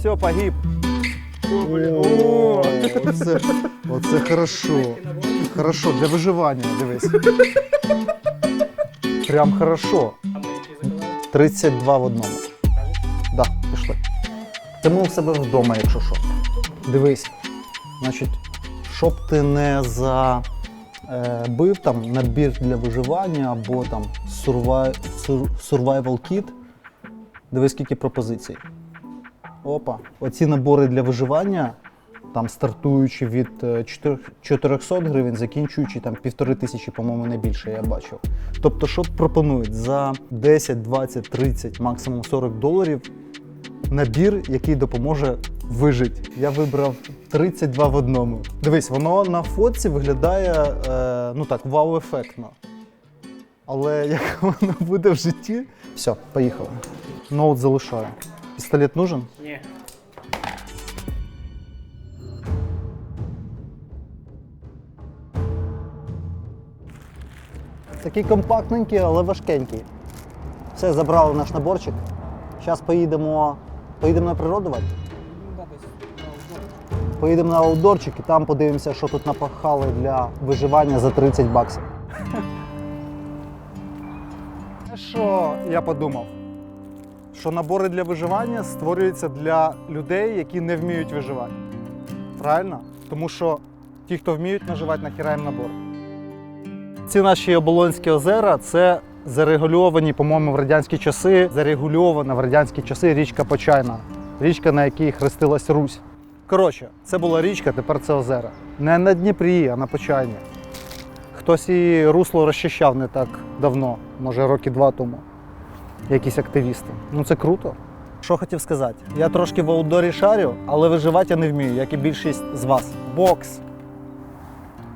Все, погиб. О, оце, оце хорошо. Хорошо, для виживання, дивись. Прям хорошо. 32 в одному. Да, пішли. Ти мов себе вдома, якщо що. Дивись. Значить, щоб ти не забив там набір для виживання або там survival kit, дивись, скільки пропозицій. Опа. Оці набори для виживання, там стартуючи від е, 4 400 гривень, закінчуючи там півтори тисячі, по-моєму, не більше я бачив. Тобто, що пропонують за 10, 20, 30, максимум 40 доларів набір, який допоможе вижити. Я вибрав 32 в одному. Дивись, воно на фотці виглядає е, ну так, вау-ефектно. Але як воно буде в житті. Все, поїхали. Ноут залишаю. Пістолет нужен? Ні. Такий компактненький, але важкенький. Все, забрали наш наборчик. Зараз поїдемо. Поїдемо на природу, природувати. Поїдемо на аутдорчик і там подивимося, що тут напахали для виживання за 30 баксів. Що я подумав? Що набори для виживання створюються для людей, які не вміють виживати. Правильно? Тому що ті, хто вміють наживати, нахіра їм набор. Ці наші оболонські озера це зарегульовані, по-моєму, в радянські часи, зарегульована в радянські часи річка Почайна, річка, на якій хрестилась Русь. Коротше, це була річка, тепер це озера. Не на Дніпрі, а на Почайні. Хтось її русло розчищав не так давно, може роки два тому. Якісь активісти. Ну це круто. Що хотів сказати? Я трошки в аутдорі шарю, але виживати я не вмію, як і більшість з вас. Бокс.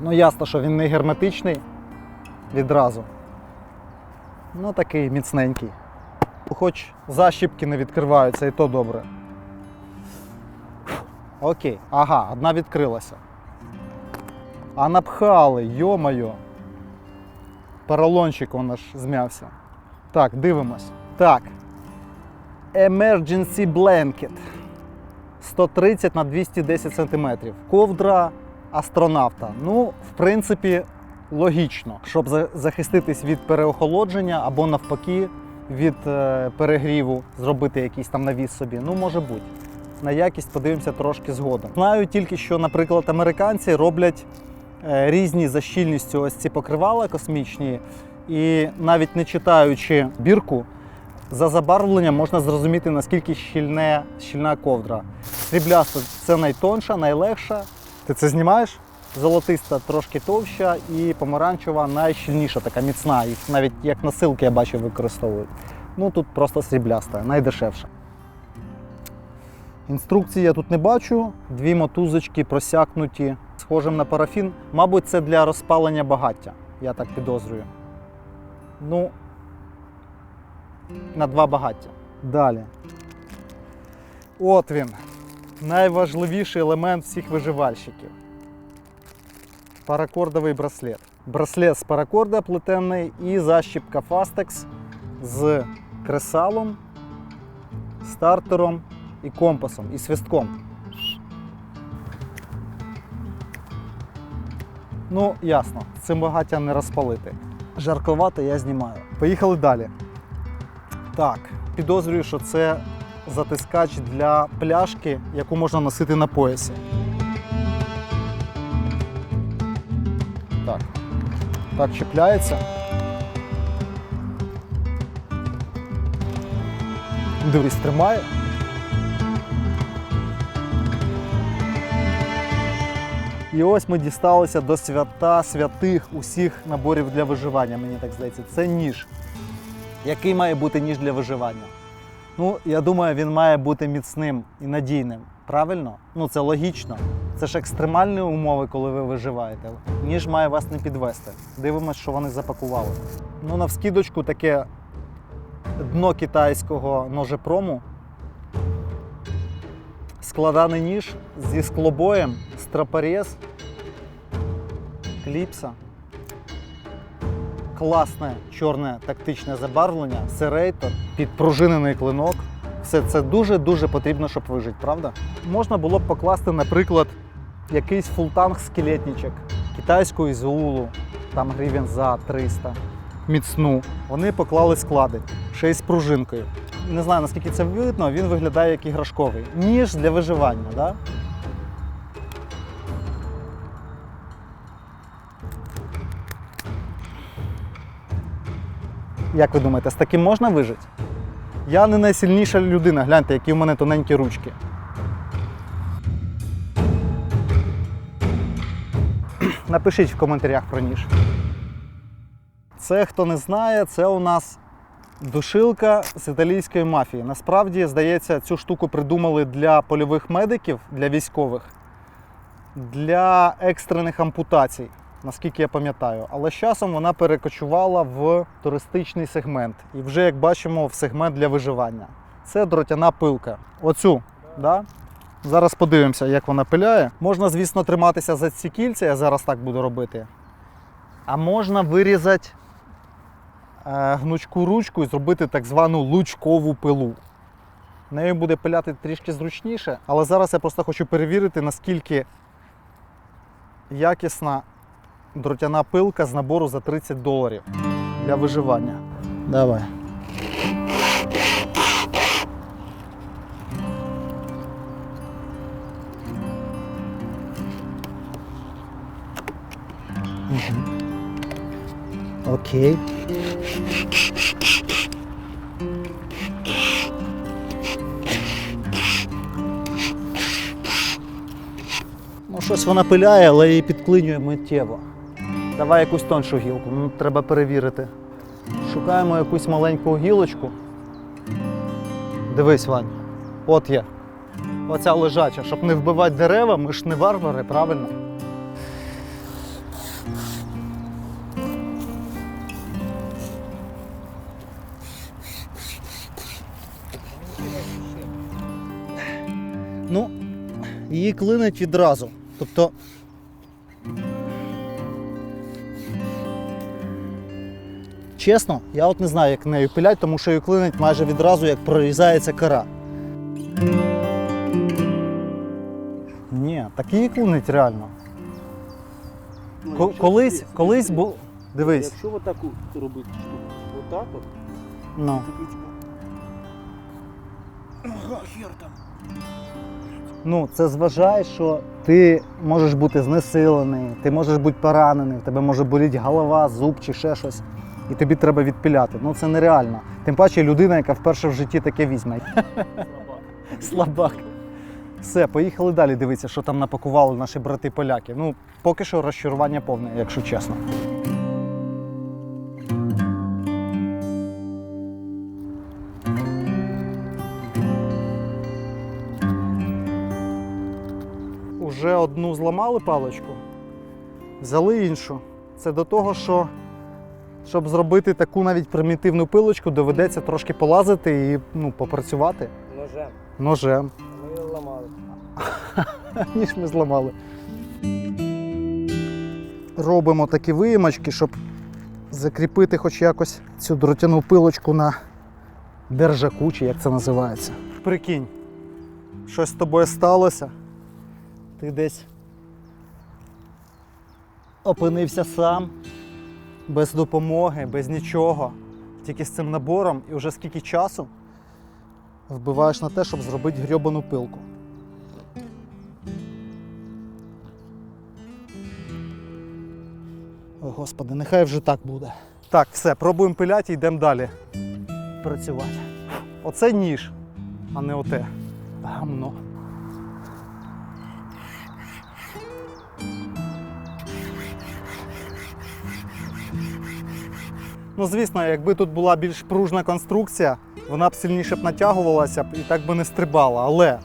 Ну ясно, що він не герметичний відразу. Ну, такий міцненький. Хоч защіпки не відкриваються, і то добре. Окей. Ага, одна відкрилася. А напхали, йо-моє. Поролончик вона ж змявся. Так, дивимось. Так. Emergency blanket. 130 на 210 см. Ковдра астронавта. Ну, в принципі, логічно, щоб захиститись від переохолодження або навпаки від е, перегріву, зробити якийсь там навіс собі. Ну, може бути. На якість подивимося трошки згодом. Знаю тільки, що, наприклад, американці роблять е, різні за щільністю ось ці покривала космічні, і навіть не читаючи бірку, за забарвленням можна зрозуміти, наскільки щільне, щільна ковдра. Срібляста це найтонша, найлегша. Ти це знімаєш? Золотиста трошки товща і помаранчева найщільніша, така міцна. Їх навіть як насилки я бачив використовують. Ну тут просто срібляста, найдешевша. Інструкції я тут не бачу. Дві мотузочки просякнуті схожим на парафін. Мабуть, це для розпалення багаття, я так підозрюю. Ну, на два багаття. Далі. От він. Найважливіший елемент всіх виживальщиків. Паракордовий браслет. Браслет з паракорда плетений і защіпка Fastex з кресалом, стартером і компасом, і свистком. Ну, ясно, цим багаття не розпалити. Жарковато я знімаю. Поїхали далі. Так, підозрюю, що це затискач для пляшки, яку можна носити на поясі. Так. Так чіпляється. Дивись, тримає. І ось ми дісталися до свята святих усіх наборів для виживання, мені так здається. Це ніж. Який має бути ніж для виживання? Ну, я думаю, він має бути міцним і надійним. Правильно? Ну це логічно. Це ж екстремальні умови, коли ви виживаєте. Ніж має вас не підвести. Дивимось, що вони запакували. Ну, навскідочку таке дно китайського ножепрому. Складаний ніж зі склобоєм, стропорез, кліпса. Класне чорне тактичне забарвлення, серейтор, підпружинений клинок. Все це дуже-дуже потрібно, щоб вижити, правда? Можна було б покласти, наприклад, якийсь фултанг скелетничок китайського зулу, там гривень за 300, міцну. Вони поклали склади, ще й з пружинкою. Не знаю, наскільки це видно, він виглядає як іграшковий. Ніж для виживання, да? Як ви думаєте, з таким можна вижити? Я не найсильніша людина, гляньте, які в мене тоненькі ручки. Напишіть в коментарях про ніж. Це, хто не знає, це у нас душилка з італійської мафії. Насправді, здається, цю штуку придумали для польових медиків, для військових, для екстрених ампутацій, наскільки я пам'ятаю. Але з часом вона перекочувала в туристичний сегмент. І вже, як бачимо, в сегмент для виживання. Це дротяна пилка. Оцю, да? Зараз подивимося, як вона пиляє. Можна, звісно, триматися за ці кільця, я зараз так буду робити. А можна вирізати гнучку ручку і зробити так звану лучкову пилу. Нею буде пиляти трішки зручніше, але зараз я просто хочу перевірити, наскільки якісна дротяна пилка з набору за 30 доларів для виживання. Давай. Окей. Щось вона пиляє, але її підклинює миттєво. Давай якусь тоншу гілку, ну, треба перевірити. Шукаємо якусь маленьку гілочку. Дивись, Вань, от є. Оця лежача, щоб не вбивати дерева, ми ж не варвари, правильно? Ну, її клинить відразу. Тобто. Чесно, я от не знаю, як нею пилять, тому що її клинить майже відразу, як прорізається кора. Ні, так її клинить реально. Ну, Ко- колись, колись був. Дивись. Якщо отак робити штуку, отак от, Ну. Ага, хер там. Ну, це зважає, що ти можеш бути знесилений, ти можеш бути поранений, в тебе може боліти голова, зуб чи ще щось. І тобі треба відпіляти. Ну це нереально. Тим паче людина, яка вперше в житті таке візьме. Слабак. Все, поїхали далі дивитися, що там напакували наші брати-поляки. Ну, поки що розчарування повне, якщо чесно. Уже одну зламали паличку, взяли іншу. Це до того, що щоб зробити таку навіть примітивну пилочку, доведеться трошки полазити і ну, попрацювати Ножем. ножем. Ми його ламали. ніж ми зламали. Робимо такі виїмочки, щоб закріпити хоч якось цю дротяну пилочку на держаку, чи як це називається. Прикинь, щось з тобою сталося. Ти десь опинився сам, без допомоги, без нічого, тільки з цим набором, і вже скільки часу вбиваєш на те, щоб зробити грьобану пилку. О, Господи, нехай вже так буде. Так, все, пробуємо пиляти і йдемо далі працювати. Оце ніж, а не оте. Гамно. Ну, звісно, якби тут була більш пружна конструкція, вона б сильніше б натягувалася б і так би не стрибала. Але,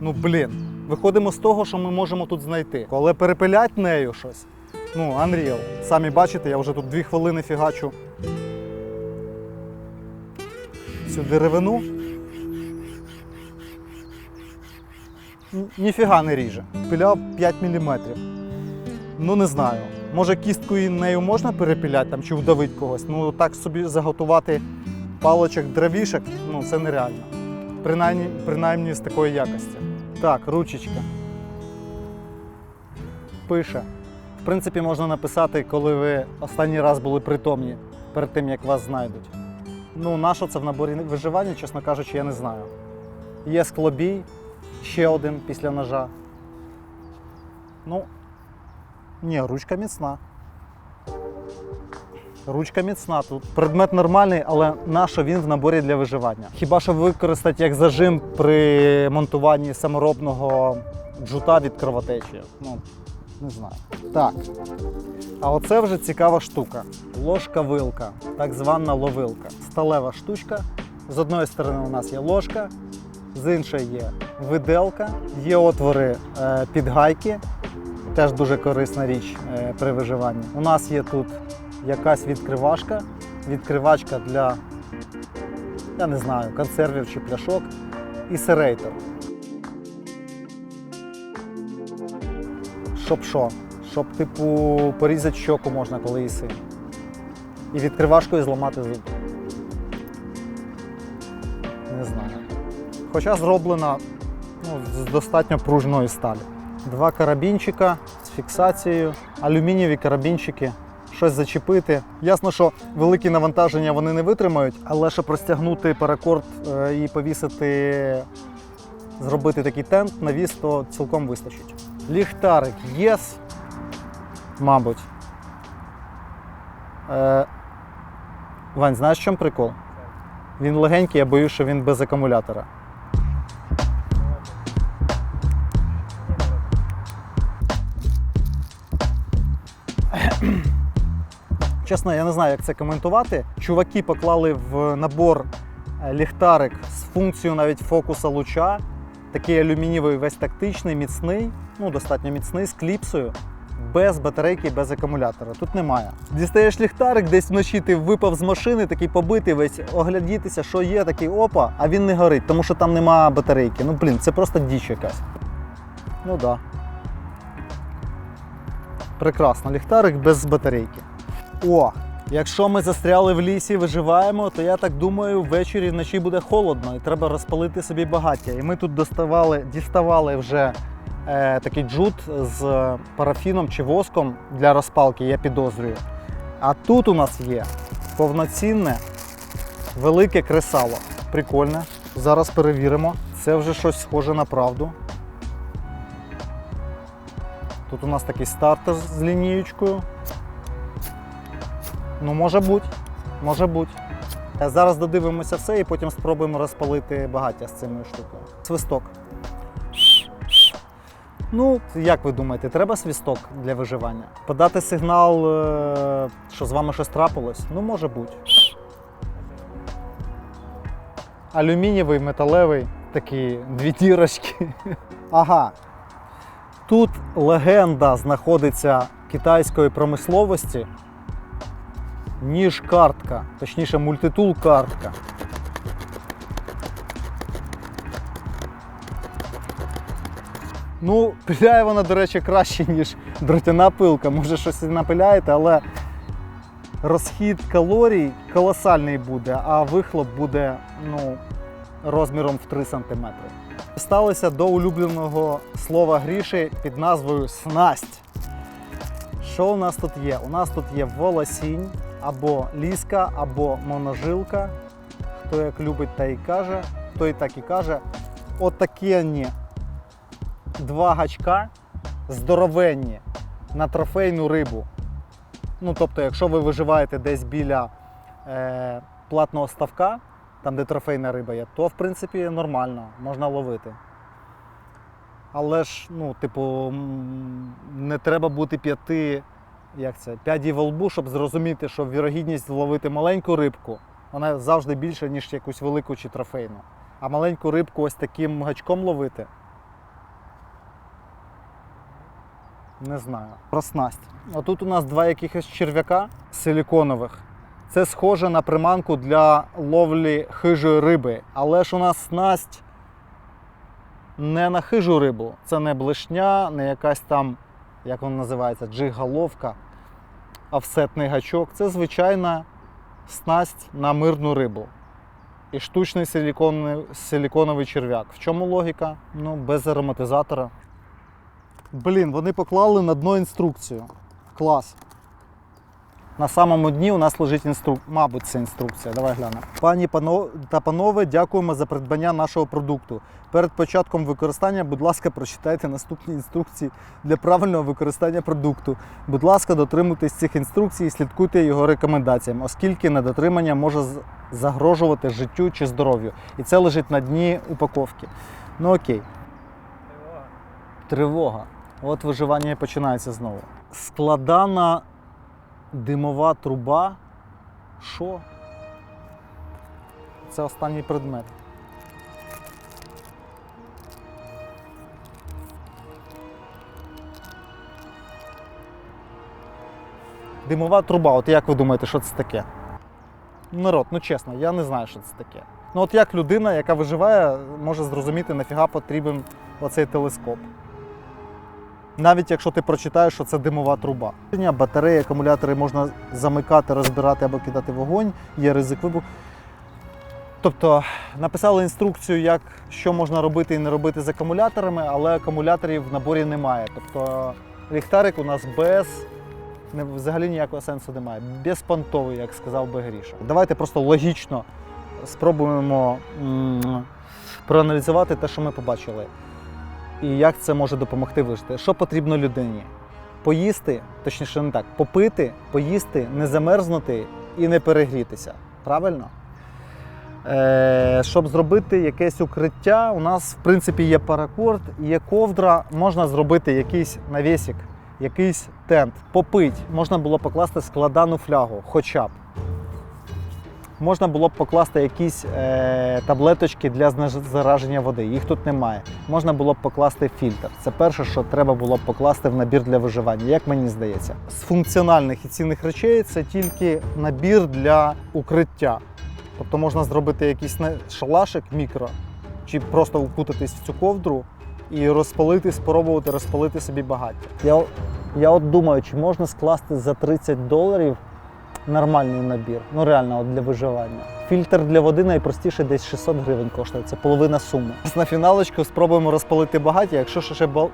ну блін, виходимо з того, що ми можемо тут знайти. Але перепилять нею щось. Ну, Unreal. Самі бачите, я вже тут дві хвилини фігачу цю деревину. Ніфіга не ріже. Пиляв 5 мм. Ну не знаю. Може кісткою нею можна перепіляти там, чи вдавити когось. Ну так собі заготувати палочок дровішок, ну це нереально. Принаймні, принаймні з такої якості. Так, ручечка. Пише. В принципі, можна написати, коли ви останній раз були притомні перед тим, як вас знайдуть. Ну, на що це в наборі виживання, чесно кажучи, я не знаю. Є склобій, ще один після ножа. Ну, ні, ручка міцна. Ручка міцна. Тут предмет нормальний, але на що він в наборі для виживання? Хіба що використати як зажим при монтуванні саморобного джута від кровотечі? Ну, не знаю. Так. А оце вже цікава штука. Ложка-вилка, так звана ловилка. Сталева штучка. З одної сторони у нас є ложка, з іншої є виделка, є отвори е, під гайки. Теж дуже корисна річ е, при виживанні. У нас є тут якась відкривашка, відкривачка для, я не знаю, консервів чи пляшок і серейтор. Щоб що? Щоб, типу, порізати щоку можна, коли їси. І відкривашкою зламати зуб. Не знаю. Хоча зроблена ну, з достатньо пружної сталі. Два карабінчика з фіксацією, алюмінієві карабінчики, щось зачепити. Ясно, що великі навантаження вони не витримають, але щоб розтягнути паракорд е, і повісити, зробити такий тент, навіс, то цілком вистачить. Ліхтарик єс, мабуть. Е, Вань, знаєш, в чому прикол? Він легенький, я боюсь, що він без акумулятора. Чесно, я не знаю, як це коментувати. Чуваки поклали в набор е, ліхтарик з функцією навіть фокуса луча. Такий алюмінієвий, весь тактичний, міцний, ну достатньо міцний, з кліпсою, без батарейки, без акумулятора. Тут немає. Дістаєш ліхтарик, десь вночі ти випав з машини, такий побитий весь, оглядітися, що є, такий опа, а він не горить, тому що там нема батарейки. Ну блін, це просто діч якась. Ну так. Да. Прекрасно, ліхтарик без батарейки. О, якщо ми застряли в лісі, виживаємо, то я так думаю, ввечері вночі буде холодно і треба розпалити собі багаття. І ми тут доставали, діставали вже е, такий джут з парафіном чи воском для розпалки, я підозрюю. А тут у нас є повноцінне велике кресало. Прикольне. Зараз перевіримо. Це вже щось схоже на правду. Тут у нас такий стартер з лінієчкою. Ну, може бути, може бути. Е, Зараз додивимося все і потім спробуємо розпалити багаття з цими штукою. Свисток. Ну, як ви думаєте, треба свисток для виживання? Подати сигнал, е, що з вами щось трапилось? Ну, може бути. Алюмінієвий, металевий, такі дві дірочки. Ага. Тут легенда знаходиться китайської промисловості, ніж картка, точніше мультитул картка. Ну, пиляє вона, до речі, краще, ніж дротяна пилка. Може, щось і напиляєте, але розхід калорій колосальний буде, а вихлоп буде ну, розміром в 3 см. Сталося до улюбленого слова Гріші під назвою снасть. Що у нас тут є? У нас тут є волосінь, або ліска, або моножилка. Хто як любить, та й каже, той так і каже. От такі вони два гачка здоровенні на трофейну рибу. Ну, тобто, якщо ви виживаєте десь біля е, платного ставка, там де трофейна риба є, то в принципі нормально, можна ловити. Але ж, ну, типу, не треба бути п'яти, як це, п'яді во лбу, щоб зрозуміти, що вірогідність зловити маленьку рибку, вона завжди більша, ніж якусь велику чи трофейну. А маленьку рибку ось таким гачком ловити. Не знаю. Про снасть. Отут у нас два якихось черв'яка силіконових. Це схоже на приманку для ловлі хижої риби. Але ж у нас снасть не на хижу рибу. Це не блишня, не якась там, як вона називається, джиг-головка, офсетний гачок. Це звичайна снасть на мирну рибу. і штучний силіконовий, силіконовий черв'як. В чому логіка? Ну, без ароматизатора. Блін, вони поклали на дно інструкцію. Клас. На самому дні у нас лежить інструкція. Мабуть, це інструкція. Давай глянемо. Пані та панове, дякуємо за придбання нашого продукту. Перед початком використання, будь ласка, прочитайте наступні інструкції для правильного використання продукту. Будь ласка, дотримуйтесь цих інструкцій і слідкуйте його рекомендаціям, оскільки недотримання може загрожувати життю чи здоров'ю. І це лежить на дні упаковки. Ну окей. Тривога. От виживання починається знову. Складана димова труба. Що? Це останній предмет. Димова труба, от як ви думаєте, що це таке? Народ, ну чесно, я не знаю, що це таке. Ну от як людина, яка виживає, може зрозуміти, нафіга потрібен оцей телескоп. Навіть якщо ти прочитаєш, що це димова труба. Батареї, акумулятори можна замикати, розбирати або кидати вогонь, є ризик вибуху. Тобто написали інструкцію, як що можна робити і не робити з акумуляторами, але акумуляторів в наборі немає. Тобто ліхтарик у нас без взагалі ніякого сенсу немає. Безпонтовий, як сказав би Гріша. Давайте просто логічно спробуємо м, проаналізувати те, що ми побачили. І як це може допомогти вижити. Що потрібно людині? Поїсти, точніше, не так, попити, поїсти, не замерзнути і не перегрітися. Правильно? Е, щоб зробити якесь укриття, у нас в принципі є паракорд, є ковдра, можна зробити якийсь навісик, якийсь тент. Попить, можна було покласти складану флягу, хоча б. Можна було б покласти якісь е, таблеточки для зараження води. Їх тут немає. Можна було б покласти фільтр. Це перше, що треба було б покласти в набір для виживання, як мені здається. З функціональних і цінних речей це тільки набір для укриття. Тобто можна зробити якийсь шалашик мікро, чи просто укутатись в цю ковдру і розпалити, спробувати розпалити собі багаття. Я, я от думаю, чи можна скласти за 30 доларів нормальний набір. Ну реально от для виживання. Фільтр для води найпростіше десь 600 гривень коштує. Це половина суми. На фіналочку спробуємо розпалити багаття. Якщо ще бал...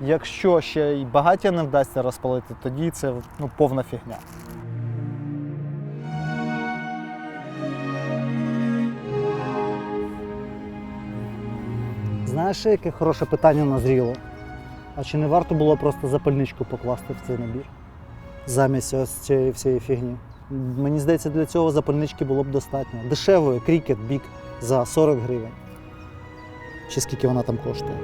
Якщо ще й багаття не вдасться розпалити, тоді це ну, повна фігня. Знаєш, яке хороше питання назріло? А чи не варто було просто запальничку покласти в цей набір? Замість ось цієї всієї фігні. Мені здається, для цього запальнички було б достатньо. Дешевої, крікет, бік за 40 гривень. Чи скільки вона там коштує?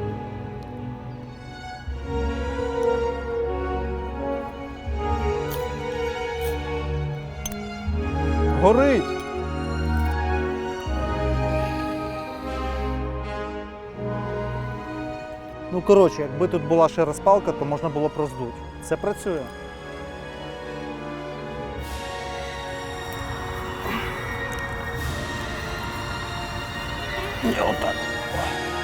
Горить! Ну, коротше, якби тут була ще розпалка, то можна було б роздути. Це працює. 你要把我